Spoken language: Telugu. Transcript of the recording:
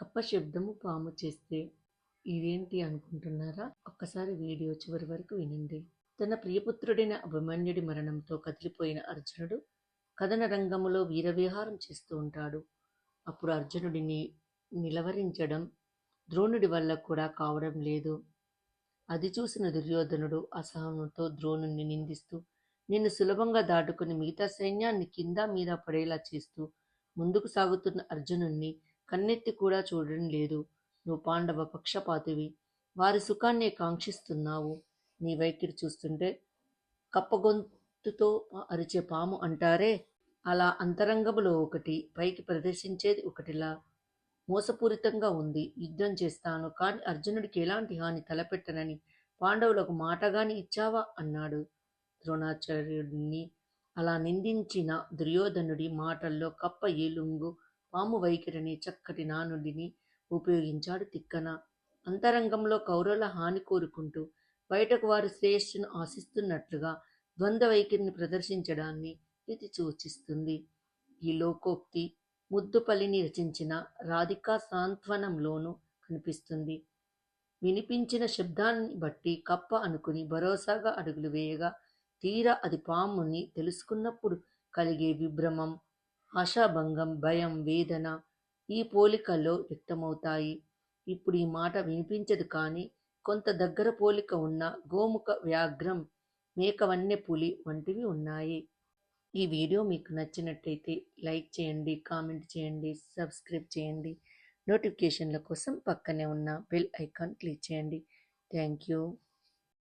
కప్ప శబ్దము పాము చేస్తే ఇదేంటి అనుకుంటున్నారా? ఒక్కసారి వీడియో చివరి వరకు వినండి. తన ప్రియపుత్రుడైన అభిమన్యుడి మరణంతో కదిలిపోయిన అర్జునుడు కథన రంగములో వీరవిహారం చేస్తూ ఉంటాడు. అప్పుడు అర్జునుడిని నిలవరించడం ద్రోణుడి వల్ల కూడా కావడం లేదు. అది చూసిన దుర్యోధనుడు అసహనంతో ద్రోణుణ్ణి నిందిస్తూ నిన్ను సులభంగా దాటుకుని మిగతా సైన్యాన్ని కింద మీద పడేలా చేస్తూ ముందుకు సాగుతున్న అర్జునుణ్ణి కన్నెత్తి కూడా చూడడం లేదు. నువ్వు పాండవ పక్షపాతివి. వారి సుఖాన్నే కాంక్షిస్తున్నావు. నీ వైఖరి చూస్తుంటే కప్పగొంతుతో అరిచే పాము అంటారే? అలా అంతరంగములో ఒకటి పైకి ప్రదర్శించేది ఒకటిలా. మోసపూరితంగా ఉంది. యుద్ధం చేస్తాను. కానీ అర్జునుడికి ఎలాంటి హాని తలపెట్టనని పాండవులకు మాటగాని ఇచ్చావా? అన్నాడు ద్రోణాచార్యుడిని. అలా నిందించిన దుర్యోధనుడి మాటల్లో కప్ప ఏలుంగు పాము వైఖరిని చక్కటి నానుడిని ఉపయోగించాడు తిక్కన. అంతరంగంలో కౌరవుల హాని కోరుకుంటూ బయటకు వారి శ్రేయస్సును ఆశిస్తున్నట్లుగా ద్వంద్వ వైఖరిని ప్రదర్శించడాన్ని ఇది సూచిస్తుంది. ఈ లోకోక్తి ముద్దుపల్లిని రచించిన రాధికా సాంత్వనంలోనూ కనిపిస్తుంది. వినిపించిన శబ్దాన్ని బట్టి కప్ప అనుకుని భరోసాగా అడుగులు వేయగా తీరా అది పాముని తెలుసుకున్నప్పుడు కలిగే విభ్రమం ఆశాభంగం భయం వేదన ఈ పోలికల్లో వ్యక్తమవుతాయి. ఇప్పుడు ఈ మాట వినిపించదు కానీ కొంత దగ్గర పోలిక ఉన్న గోముఖ వ్యాఘ్రం మేకవన్నె పులి వంటివి ఉన్నాయి. ఈ వీడియో మీకు నచ్చినట్టయితే లైక్ చేయండి కామెంట్ చేయండి సబ్స్క్రైబ్ చేయండి. నోటిఫికేషన్ల కోసం పక్కనే ఉన్న బెల్ ఐకాన్ క్లిక్ చేయండి. Thank you.